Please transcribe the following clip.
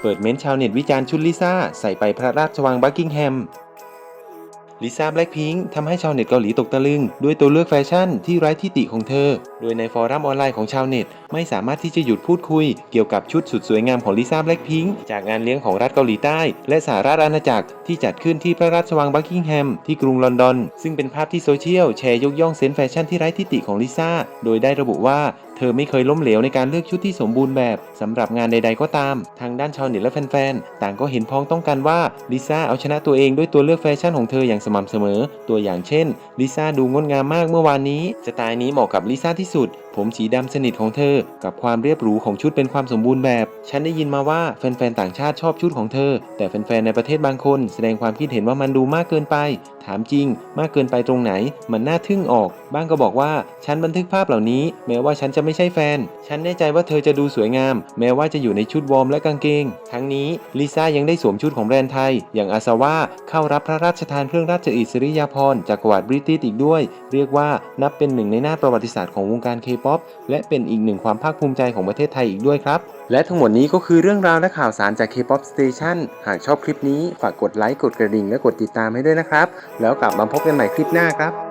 เปิดเม้นท์ชาวเน็ตวิจารณ์ชุดลิซ่า ใส่ไปพระราชวังบักกิงแฮม ลิซ่าแบล็คพิงค์ทำให้ชาวเน็ตเกาหลีตกตะลึง ด้วยตัวเลือกแฟชั่นที่ไร้ที่ติของเธอ โดยในฟอรัมออนไลน์ของชาวเน็ต ไม่สามารถที่จะหยุดพูดคุย เกี่ยวกับชุดสุดสวยงามของลิซ่าแบล็คพิงค์จากงานเลี้ยงของรัฐเกาหลีใต้ และสหราชอาณาจักรที่จัดขึ้นที่พระราชวังบักกิงแฮมที่กรุงลอนดอน ซึ่งเป็นภาพที่โซเชียลแชร์ยกย่องเซนส์แฟชั่นที่ไร้ที่ติของลิซ่าโดยได้ระบุว่าเธอไม่เคยล้มเหลวในการเลือกชุดที่สมบูรณ์แบบสำหรับงานใด ๆก็ตาม ทางด้านชาวเน็ตและแฟนๆต่างก็เห็นพ้องต้องกันว่าลิซ่าเอาชนะตัวเองด้วยตัวเลือกแฟชั่นของเธออย่างสม่ำเสมอ ตัวอย่างเช่นลิซ่าดูงดงามมากเมื่อวานนี้สไตล์นี้เหมาะกับลิซ่าที่สุด ผมสีดำสนิทของเธอ กับความเรียบหรูของชุดเป็นความสมบูรณ์แบบ ฉันได้ยินมาว่าแฟนๆต่างชาติชอบชุดของเธอ แต่แฟนๆในประเทศบางคน แสดงความคิดเห็นว่ามันดูมากเกินไปถามจริง มากเกินไปตรงไหน มันน่าทึ่งออก บ้างก็บอกว่า ฉันบันทึกภาพเหล่านี้ แม้ว่าฉันจะไม่ใช่แฟน ฉันแน่ใจว่าเธอจะดูสวยงาม แม้ว่าจะอยู่ในชุดวอร์มและกางเกง ทั้งนี้ลิซ่ายังได้สวมชุดของแบรนด์ไทย อย่างอาซาว่าเข้ารับพระราชทานเครื่องราชอิสริยาภรณ์จากกวาดบริติชอีกด้วย เรียกว่านับเป็นหนึ่งในหน้าประวัติศาสตร์ของวงการเคป๊อปและเป็นอีกหนึ่งความภาคภูมิใจของประเทศไทยอีกด้วยครับ และทั้งหมดนี้ก็คือเรื่องราวและข่าวสารจาก K-POP Station หากชอบคลิปนี้ ฝากกดไลค์ กดกระดิ่ง และกดติดตามให้ด้วยนะครับ แล้วกลับมาพบกันใหม่คลิปหน้าครับ